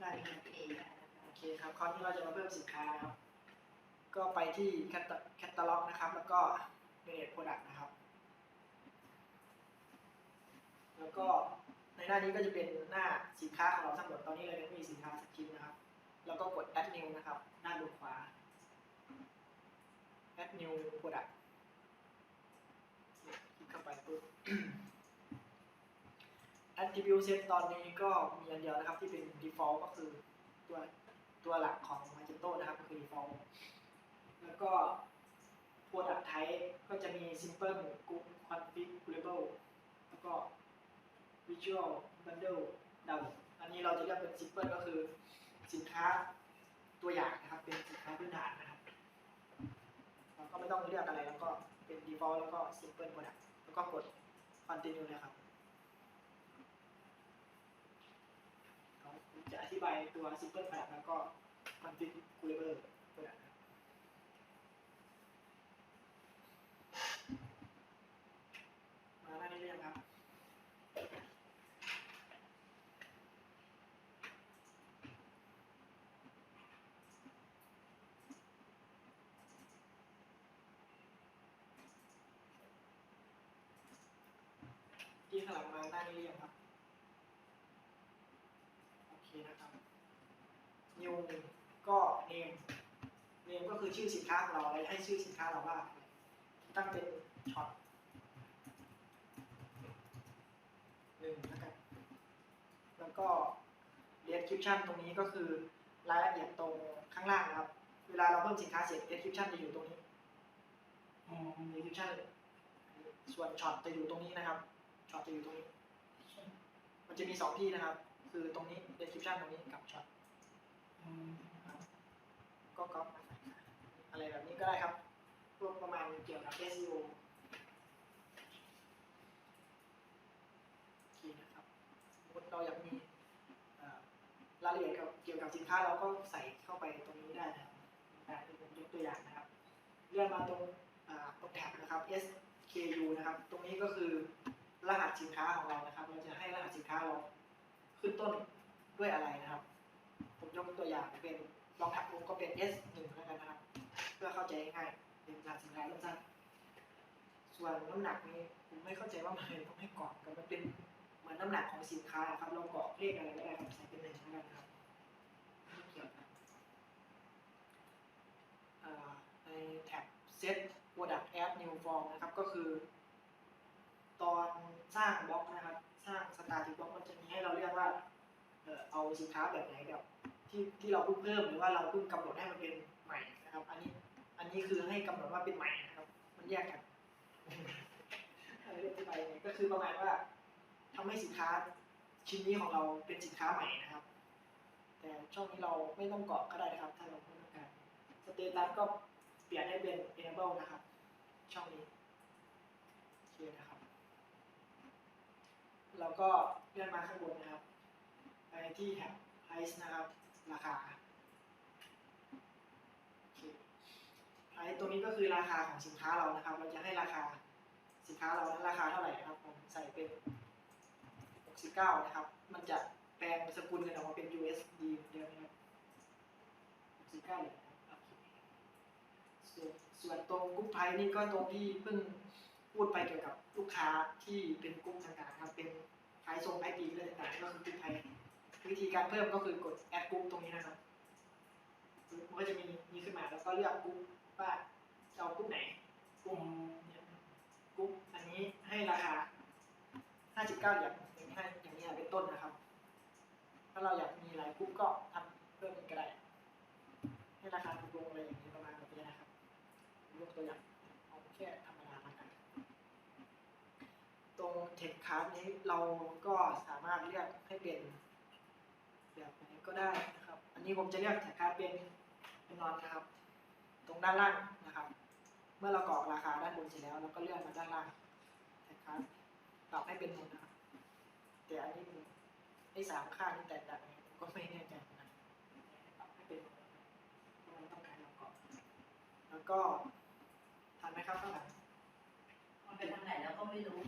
ได้ครับโอเคคะโอเคครับคราวนี้เราจะมาเพิ่มสินค้านะครับ ก็ไปที่แคตตาล็อกนะครับ แล้วก็ manage product นะครับ แล้วก็ในหน้านี้ก็จะเป็นหน้าสินค้าของเราทั้งหมดตอนนี้เรายังไม่มีสินค้าสักชิ้นนะครับ แล้วก็กด add new นะครับ ด้านบนขวา add new product คลิกเข้าไปปุ๊บ attribute set ตอนนี้ก็มีอันเดียวนะครับที่เป็น default ก็คือตัวตัวหลักของ Magento นะครับก็คือ default แล้วก็ product type ก็จะมี simple group configurable แล้วก็ visual bundle ดาวอันนี้เราจะเรียกเป็น simple ก็คือสินค้าตัวอย่างนะครับ เป็นสินค้าพื้นฐานนะครับเราก็ไม่ต้องเลือกอะไรแล้วก็เป็น default แล้วก็ simple product แล้วก็กด continue เลยครับเขาจะอ ธิบายตัว simple product แล้วก็ configurable product นะครับมาหน้านี้เรียงครับ ที่ข้างหลังมาหน้านี้เรียงครับ โอเคนะครับ new ก็ name name ก็คือชื่อสินค้าของเราเราจะให้ชื่อสินค้าเราว่าอะไรตั้งเป็นช็อตหนึ่งแล้วกันแล้วก็ description ตรงนี้ก็คือรายละเอียดตรงข้างล่างนะครับ เวลาเราเพิ่มสินค้าเสร็จ description จะอยู่ตรงนี้ description ส่วนช็อตจะอยู่ตรงนี้นะครับช็อตจะอยู่ตรงนี้ มันจะมีสองที่นะครับ คือตรงนี้ description ตรงนี้กับช็อตนะครับก็ก๊อปมาใส่อะไรแบบนี้ก็ได้ครับพวกประมาณเกี่ยวกับ SEO โอเคนะครับสมมติเราอยากมีเอ่อรายละเอียดเกี่ยวเกี่ยวกับสินค้าเราก็ใส่เข้าไปตรงนี้ได้นะครับแบบที่ผมยกตัวอย่างนะครับ เลื่อนมาตรงอ่าตรงแท็บนะครับ SKU นะครับ ตรงนี้ก็คือรหัสสินค้าของเรานะครับ เราจะให้รหัสสินค้าเรา ขึ้นต้นด้วยอะไรนะครับ ผมยกตัวอย่างเป็นลองถักผมก็เป็น S1 แล้วกันนะครับ เพื่อเข้าใจง่ายเป็นรหัสสินค้าสั้นส่วนน้ำหนักนี้ผมไม่เข้าใจว่ามันต้องให้กรอกกันมันเป็นเหมือนน้ำหนักของสินค้าครับเรากรอกเลขอะไรก็ได้ครับใส่เป็นหนึ่งแล้วกันครับไม่เกี่ยวกันอ่าในแท็บ set product add new form นะครับก็คือ ตอนสร้างบล็อกนะครับ สร้าง static block มันจะมีให้เราเลือกว่าเออเอาสินค้าแบบไหนแบบที่ที่เราเพิ่งเพิ่มหรือว่าเราเพิ่งกำหนดให้มันเป็นใหม่นะครับ อันนี้อันนี้คือให้กำหนดว่าเป็นใหม่นะครับ มันแยกกันอะไรอธิบายยังไงก็คือประมาณว่าทำให้สินค้าชิ้นนี้ของเราเป็นสินค้าใหม่นะครับ แต่ช่องนี้เราไม่ต้องกรอกก็ได้นะครับ ถ้าเราไม่ต้องการสเตตัสก็เปลี่ยนให้เป็น enable นะครับ ช่องนี้โอเคนะครับ แล้วก็เลื่อนมาข้างบนนะครับ ไปที่แท็บ price นะครับ ราคาโอเค price ตรงนี้ก็คือราคาของสินค้าเรานะครับ เราจะให้ราคาสินค้าเรานั้นราคาเท่าไหร่นะครับผมใส่เป็น 69 นะครับ มันจะแปลงสกุลเงินออกมาเป็น USD เดียวนะครับ69เหรียญนะส่วนส่วนตรงกรุ๊ปไพนี่ก็ตรงที่เพิ่ง พูดไปเกี่ยวกับลูกค้าที่เป็นกรุ๊ปต่างๆครับเป็นไพทรงไอปีอะไรต่างๆก็คือกรุ๊ปไพวิธีการเพิ่มก็คือกดแอดกรุ๊ปตรงนี้นะครับมันก็จะมีมีขึ้นมาแล้วก็เลือกกรุ๊ปว่าจะเอากรุ๊ปไหนกรุ๊ปเนี่ยกรุ๊ปอันนี้ให้ราคา 59 อย่างให้อย่างนี้เป็นต้นนะครับ ถ้าเราอยากมีหลายกรุ๊ปก็ทำเพิ่มอีกก็ได้ให้ราคาถูกลงอะไรอย่างนี้ประมาณแบบนี้นะครับยกตัวอย่างเอาแค่ธรรมดาละกัน ตรง เทคคาร์ดนี้เราก็สามารถเลือกให้เป็นแบบไหนก็ได้นะครับ อันนี้ผมจะเลือกเทคคาร์ดเป็นเป็นนอนนะครับ ตรงด้านล่างนะครับ เมื่อเรากรอกราคาด้านบนเสร็จแล้วเราก็เลื่อนมาด้านล่างเทคคาร์ดปรับให้เป็นนนนะครับแต่อันนี้ไอ้สามค่านี่แตกต่างกันก็ไม่แน่ใจนกันปรับให้เป็นนนนะครับเพราะมันต้องการเราก่อนแล้วก็ทันไหมครับข้างหลังมันไปทางไหนแล้วก็ไม่รู้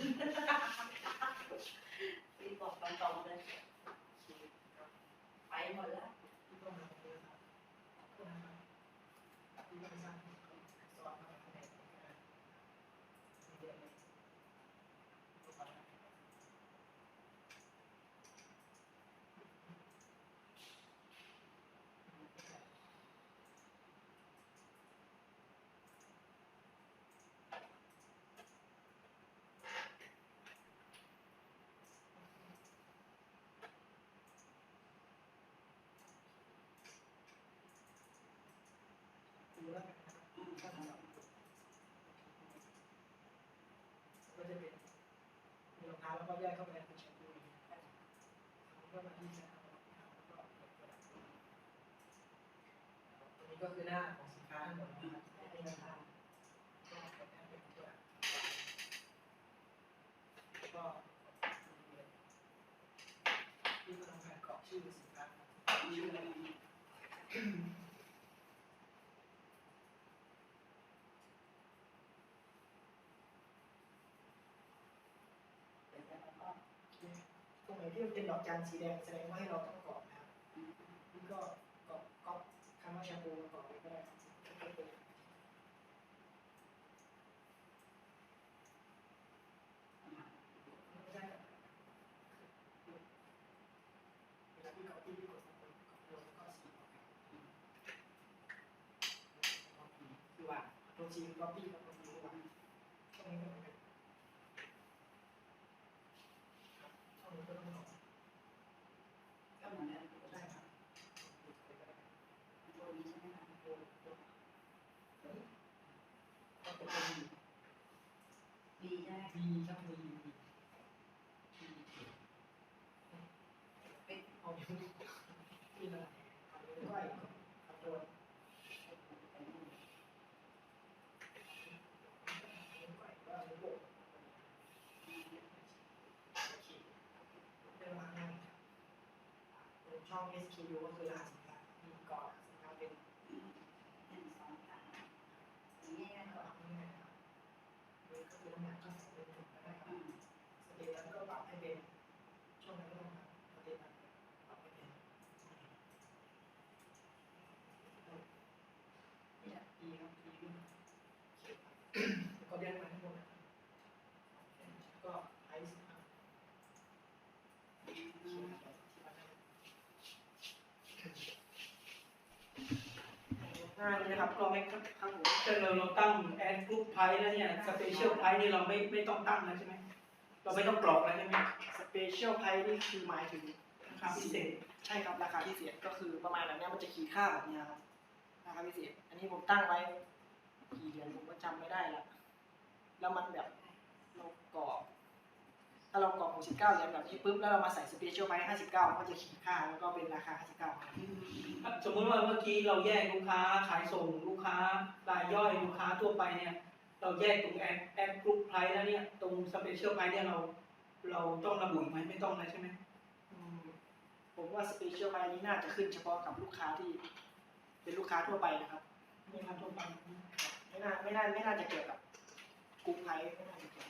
พี่บอกตรงๆเลยโอเคครับหมดแล้ว ที่ต้องมาเยอะครับขอบคุณนะครับที่ต้องสร้างสอนมาในการเรียนเลยขอบคุณครับ ดูแล้วกันนะครับถ้าทำแบบก็จะเป็นมีรองเท้าแล้ว ก็แยกเข้าไปในคุณแชมพูนะครับก็มาที่จะเอารองเท้าแล้วก็เปิดกระดาษตัวนี้ก็คือหน้าของสินค้าทั้งหมดนะครับที่ราคาก็เปิดแอปเป็นตัวก็ที่ทำการกรอกชื่อสินค้าชื่ออะไร เดี๋ยวจะเอาก็ ตรงไหน ที่มันเป็นดอกจันสีแดงแสดงว่าให้เราต้องกรอกนะครับนี่ก็กรอกก๊อปคำว่าแชมพูมากรอกไว้ก็ได้ครับก็เป็นไม่ใช่ครับเวลาที่เขาที่ที่กดกดลงก็สีออกครับคือว่าตัวจีนก็ปีกับตัวจีนว่าช่องนี้ก็เหมือนกันครับช่องนี้ก็ต้องกรอก ก็เหมือนกัน ได้ครับ ตัวนี้ใช่ไหมคะ ตัวตัวก็เป็นตัว ดีใช่ไหม ดีครับดีดีเป็นเอาอยู่ที่ละเอาไปด้วยครับตัวก็ระบบเป็นมาง่าย ครับช่อง SKU ก็คือรหัสสินค้ามีก่อนสินค้าเป็น หนึ่งสองสามอย่างนี้ง่ายๆ ก็ ก่อน เอาง่ายๆครับเลยก็คือน้ำหนักก็ใส่เป็นถุงก็ได้ค อื รับ ม สเตตัสก็ปรับให้เป็นช่วงนั้นก็ต้องทำสเตตัสปรับให้เป็น เนี่ย ดีครับดีขึ้นโอเคครับแล้วก็เรียกมาทั้งหมดนะครับก็ไอซ์ครับ อืม หน้านี้นะครับก็ไม่ครับผม ถ้า เราเราตั้งแอดกรุ๊ปไพแล้วเนี่ยสเปเชียลไพนี่เราไม่ไม่ต้องตั้งแล้วใช่ไหมเราไม่ต้องกรอกแล้วใช่ไหมสเปเชียลไพนี่คือหมายถึงราคาพิเศษใช่ครับราคาพิเศษก็คือประมาณแบบเนี้ยมันจะขีดค่าแบบนี้ครับราคาพิเศษ อันนี้ผมตั้งไว้กี่เดือนผมก็จำไม่ได้ละแล้วมันแบบเรากรอกถ้าเรากรอก 69เหรียญแบบนี้ปุ๊บแล้วเรามาใส่สเปเชียลไพ59ก็จะขีดค่าแล้วก็เป็นราคา 59ครับอืมสมมุติว่าเมื่อกี้เราแยกลูกค้าขายส่งลูกค้ารายย่อยลูกค้าทั่วไปเนี่ย เราแยกตรงแอดแอดกรุ๊ปไพแล้วเนี่ยตรงสเปเชียลไพเนี่ยเรา เราต้องระบุอีกไหมไม่ต้องแล้วใช่ไหมอืมผมว่าสเปเชียลไพนี้น่าจะขึ้นเฉพาะกับลูกค้าที่เป็นลูกค้าทั่วไปนะครับไม่ครับทั่วไปไม่น่าไม่น่าไม่น่าจะเกี่ยวกับกลุ่มไพไม่น่าจะเกี่ยว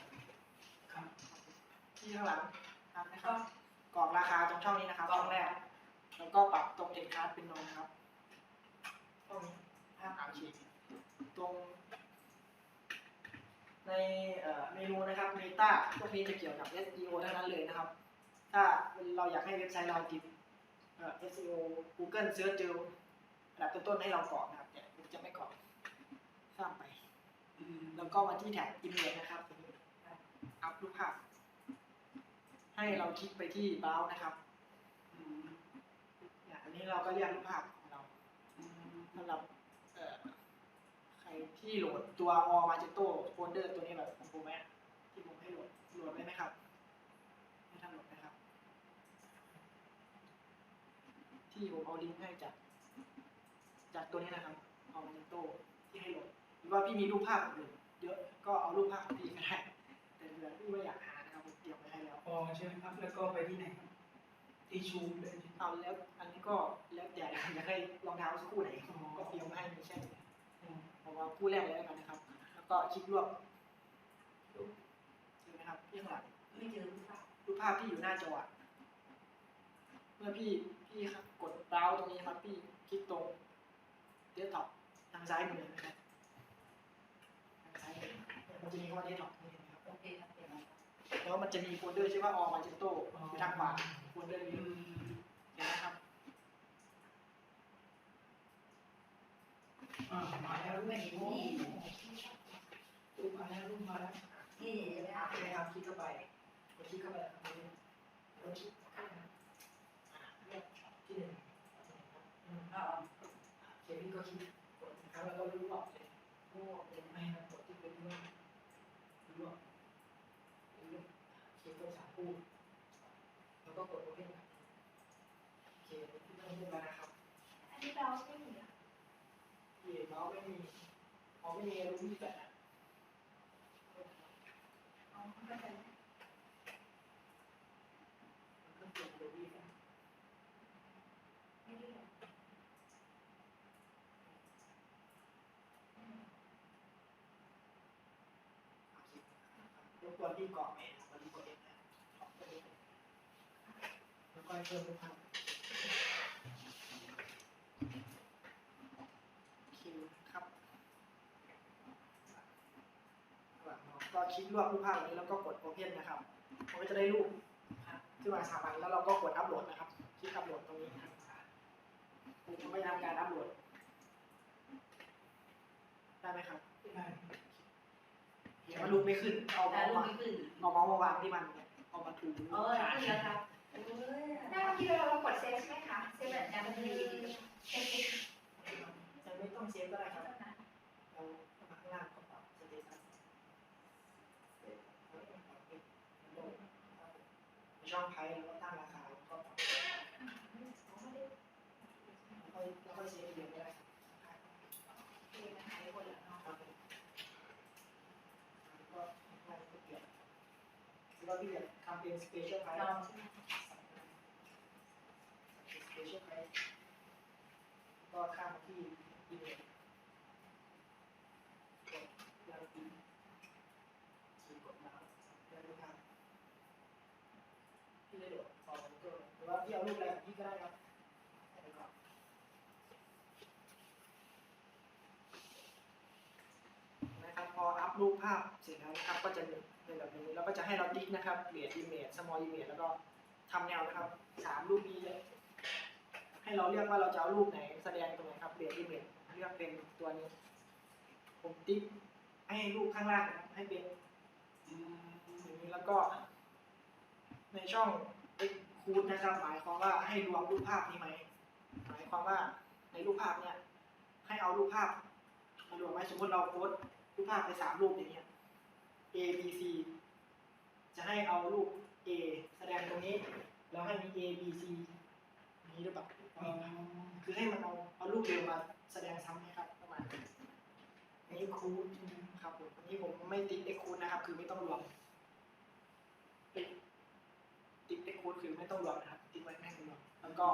กับครับ ที่ข้างหลังครับนะครับกรอกราคาตรงช่องนี้นะครับช่องแรกแล้วก็ปรับตรงเอ็นคาร์ดเป็นนมครับช่องนี้ห้ามอ่านฉีตรง ในเอ่อเมนูนะครับ Meta พวกนี้จะเกี่ยวกับ SEO เท่านั้นเลยนะครับ ถ้าเราอยากให้เว็บไซต์เราติดเอ่อ SEO Google เสิร์ชเจออันดับต้นๆให้เรากรอกนะครับเนี่ยผมจะไม่กรอกข้ามไป แล้วก็มาที่แท็บ Image นะครับอัพรูปภาพ ให้เราคลิกไปที่ Browse นะครับอันนี้เราก็เรียกรูปภาพของเราอืมสำหรับเออใครที่โหลดตัว o m a g e t o folder ตัวนี้แบบของผมแม่ที่ผมให้โหลดโหลดได้ไหมครับไม่ทำโหลดนะครับ ที่ผมเอาลิงก์ให้จากจากตัวนี้นะครับ o m a g e t o ที่ให้โหลดหรือว่าพี่มีรูปภาพอื่นเยอะก็เอารูปภาพของพี่ก็ได้แต่เผื่อพี่ไม่อยากหา รียมไว้ให้แล้วพอใช่ไหมครับ แล้วก็ไปที่ไหนครับที่ชูเลยเอาแล้วอันนี้ก็แล้วแต่อยากให้รองเท้าสักคู่ไหนก็เตรียมมาให้ไม่ใช่อืมผมเอาคู่แรกเลยแล้วกันนะครับ แล้วก็คลิกรวบรูปเห็นไหมครับที่ข้างหลังไม่เจอรูปภาพรูปภาพที่อยู่หน้าจออะเมื่อพี่พพี่ครับกดเบราว์ตรงนี้ครับ พี่คลิกตรงเดสก์ท็อปทางซ้ายมือนะครับทางซ้ายมือมันจะมีคำว่าเดสก์ท็อป แล้วมันจะมีโฟลเดอร์ชื่อว่า all magento อยู่ทางขวาโฟลเดอร์นี้อืมเห็นไหมครับอ่ามาแล้วไม่เห็นนี่รูปมาแล้วรูปมาแล้วนี่ใช่ไหมครับใช่ไหมครับคลิกเข้าไปกดคลิกเข้าไปตรงนี้แล้วคลิกเข้าไปอ่าเลือกที่หนึ่งอืมอ๋อเขียนนี่ก็คลิกกดนะครับแล้วก็รู้ว่าเลย โอ้เป็น ไม่ครับกดที่เป็นรู้ว่ารู้ว่ารู้ว่าเขียนตัวสามคู่แล้วก็กดโอเคครับโอเคที่ต้องพูดแล้วนะครับ อันนี้เราไม่มีอะ ที่เมาส์ไม่มี ขาไม่มีรู้ที่แปดอ๋อมันก็เปลี่ยนรู้ที่แปดไม่ได้หรอกรบกวนที่เกาะเมนวันนี้กดเองนะแล้วก็เพิ่มรูปภาพคิวครับก็ คลิกรวบรูปภาพแบบนี้แล้วก็กด Open นะครับมันก็จะได้รูปขึ้นมาสามอันแล้วเราก็กดอัปโหลดนะครับ คลิกอัปโหลดตรงนี้นะครับผมจะไม่ทำการอัปโหลด ได้ไหมครับได้เดี๋ยวมันรูปไม่ขึ้น เอาแต่เมาส์ลูกมาไม่ขึ้นเอาเมาส์มาวางที่มันเนี่ยเอามาถูเออขึ้นแล้วครับโอ้ยหน้าเมื่อกี้เราเรากดเซฟใช่ไหมคะ เซฟแบบนั้นมันมีเซฟอีกยังไม่ต้องเซฟก็ได้ครับ เท่านั้น เราเข้ามาข้างล่างก็ปรับสเตตัสในช่องไพเราก็ตั้งราคาแล้วก็ปรับอ๋อไม่ได้แล้วค่อยแล้วค่อยเซฟเดียวก็ได้เซฟมันหายไปหมดแล้วเนาะครับผมแล้วก็ง่ายก็เปลี่ยนแล้วก็พี่จะทำเป็นสเปเชียลไพ่สเปเชียลไพก็ข้ามที่อีเมลกดยาวปีคีย์กดมาแล้วดูครับพี่ได้โดดฟอลก็หรือว่าพี่เอารูปอะไรของพี่ก็ได้ครับใส่ไปก่อนนะครับพออัพ รูปภาพเสร็จแล้วนะครับ ก็จะเป็นแบบนี้ แล้วก็จะให้เราติ๊กนะครับเรียดอิมเมจ small image แล้วก็ทำแนวนะครับสามรูปนี้เลยให้เราเลือกว่าเราจะเอารูปไหนแสดงตรงไหนครับเรียดอิมเมจเลือกเป็นตัวนี้ ผมติ๊กให้รูปข้างล่างนะครับให้เป็นอย่างนี้แล้วก็ ในช่อง exclude นะครับ หมายความว่าให้รวมรูปภาพนี้ไหมหมายความว่าในรูปภาพเนี่ยให้เอารูปภาพมารวมไว้สมมติเราโพสต รูปภาพไปสามรูปอย่างเงี้ย A B C จะให้เอารูป A แสดงตรงนี้ แล้วให้มี A B C อย่างนี้หรือเปล่าอ๋อคือให้มันเอาเอารูปเดียวมาแสดงซ้ำนะครับประมาณนี้อันนี้คูดครับผมอันนี้ผมไม่ติ๊กเอ็กคูดนะครับ คือไม่ต้องรวมติ๊กติ๊กเอ็กคูดคือไม่ต้องรวมนะครับ ติ๊กไว้ไม่ต้องรวมแล้วก็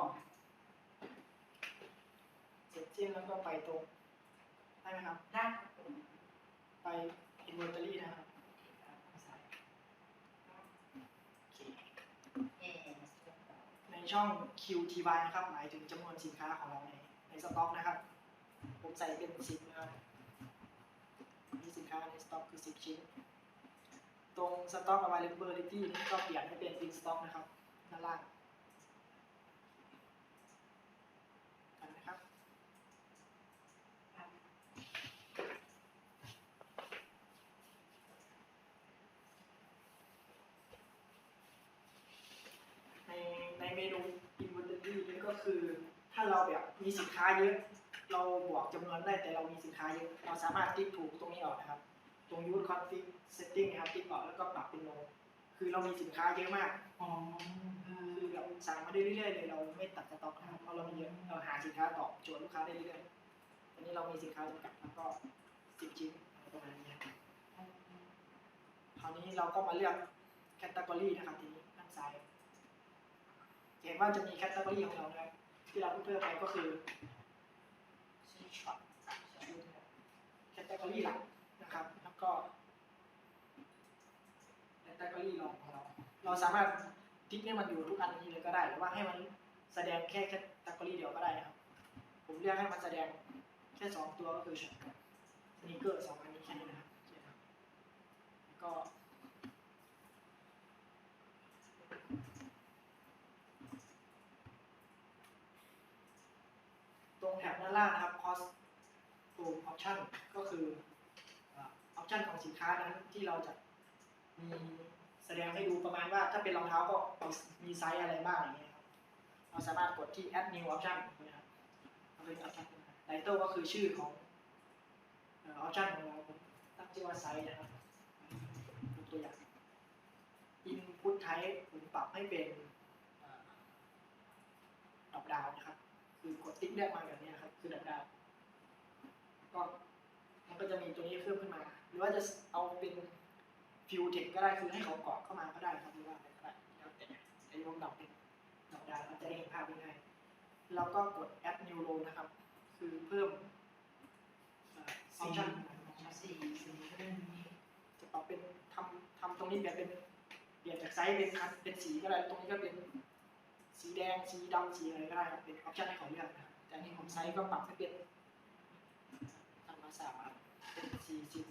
เสร็จสิ้นแล้วก็ไปตรงได้ไหมครับได้ครับผม ไป inventory นะครับซ้ายโอเคเอ่อในช่อง QTY นะครับ หมายถึงจำนวนสินค้าของเราในในสต็อกนะครับ ผมใส่เป็นสิบนะครับมีสินค้าในสต็อกคือสิบชิ้น ตรง stock availability นี่ก็เปลี่ยนให้เป็น in stock นะครับด้านล่างกันนะครับ ในในเมนู inventory นี่ก็คือ ถ้าเราแบบ มีสินค้าเยอะ เราบวกจำนวนได้แต่เรามีสินค้าเยอะ เราสามารถติ๊กถูกตรงนี้ออกนะครับ ตรง use config setting นะครับติ๊กออกแล้วก็ปรับเป็น no คือเรามีสินค้าเยอะมากอ๋อคือแบบสั่งมาได้เรื่อยๆเลยเราไม่ตัดสต็อกนะครับเพราะเรามีเยอะเราหาสินค้าตอบโจทย์ลูกค้าได้เรื่อยๆอันนี้เรามีสินค้าจำกัดแล้วก็สิบชิ้นอะไรประมาณนี้ครับคราวนี้เราก็มาเลือกแคตตากรีนะครับทีนี้ด้านซ้ายเห็นว่าจะมีแคตตากรีของเรานะครับ ที่เราเพิ่มไปก็คือช็อตแคตตากรีหลักนะครับ แล้วก็แคตตากรีรองของเรา เราสามารถติ๊กให้มันอยู่ทุกอันนี้เลยก็ได้ หรือว่าให้มันแสดงแค่แคตตากรีเดียวก็ได้นะครับ ผมเลือกให้มันแสดงแค่สองตัวก็คือช็อตกับสนีกเกอร์สองอันนี้แค่นี้นะครับโอเคครับแล้วก็ ตรง แถบด้านล่างนะครับ cost to option ก็คือออปชันของสินค้านั้นที่เราจะมีแสดงให้ดูประมาณว่าถ้าเป็นรองเท้าก็มีไซส์อะไรบ้างอย่างเงี้ยครับ เราสามารถกดที่ add new option นะครับเอาเป็น option ไตเติลก็คือชื่อของออ option ของเราตั้งชื่อว่าไซส์นะครับตัวอย่าง input type ผมปรับให้เป็นดอกดาวนะครับ คือกดติ๊กเลือกมาแบบนี้ครับ คือดับดาวก็มันก็จะมีตัวนี้เพิ่มขึ้นมา หรือว่าจะเอาเป็นฟิวเทคก็ได้คือให้เขาเกาะเข้ามาก็ได้ครับหรือว่าอะไรก็ได้แล้วแต่ไอ้ลงดับเป็นดับดาวมันจะได้เห็นภาพง่ายๆแล้วก็กด add new row นะครับ คือเพิ่มออปชั่นสี่สี่ก็ได้นี้จะปรับเป็นทำทำตรงนี้แบบเป็นเปลี่ยนจากไซส์เป็นคันเป็นสีก็ได้ตรงนี้ก็เป็น สีแดงสีดำสีอะไรก็ได้เป็นออปชันให้เขาเลือกนะแต่นี้ผมไซส์ก็ปรับให้เป็นทำมาสามอันเป็นสี่สิบ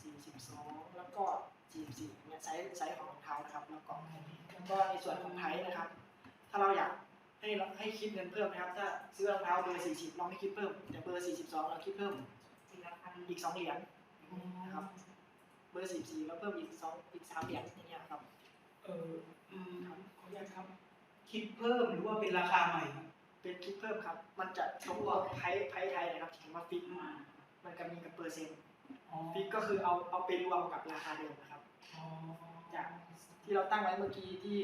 สี่สิบสองแล้วก็สี่สี่เนี่ยไซส์ไซส์ของรองเท้านะครับแล้วก็แล้วก็ในส่วนของไทยนะครับ ถ้าเราอยากให้ให้คิดเงินเพิ่มนะครับ ถ้าซื้อรองเท้าเบอร์สี่สิบเราไม่คิดเพิ่ม แต่เบอร์สี่สิบสองเราคิดเพิ่มอีกสองเหรียญนะครับ เบอร์สี่สี่แล้วเพิ่มอีกสองอีกสามเหรียญอย่างเงี้ยครับ เอออืมขออนุญาตครับ คิดเพิ่มหรือว่าเป็นราคาใหม่ครับเป็นคิดเพิ่มครับ มันจะตรงกับไทยไทยไทยนะครับเขียนว่าฟิกอ่ามันก็มีกับเปอร์เซ็นต์อ๋อฟิกก็คือเอาเอาไปรวมกับราคาเดิมนะครับ อ๋อจากที่เราตั้งไว้เมื่อกี้ที่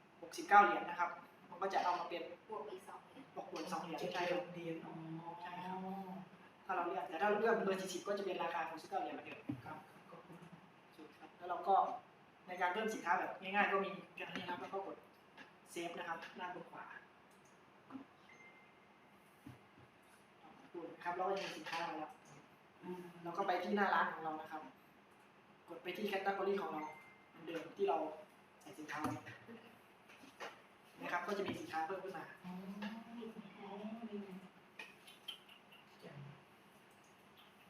69 เหรียญนะครับ มันก็จะเอามาเป็นบวกอีกสองเหรียญบวกบวกสองเหรียญเจ็ดใช่ครับเหรียญอ๋อใช่ครับถ้าเราเลือกแต่ถ้าเราเลือกเบอร์40ก็จะเป็นราคา69เหรียญเหมือนเดิมครับขอบคุณสุดครับแล้วเราก็ ในการเพิ่มสินค้าแบบง่ายๆก็มีแค่นี้ครับแล้วก็กดเซฟนะครับด้านบนขวาดูนะครับแล้วก็จะมีสินค้ามาแล้วอืมแล้วก็ไปที่หน้าร้านของเรานะครับ กดไปที่แคตตา o r y ของเราเหมือนเดิมที่เราใส่สินค้านะครับก็จะมีสินค้าเพิ่มขึ้นมา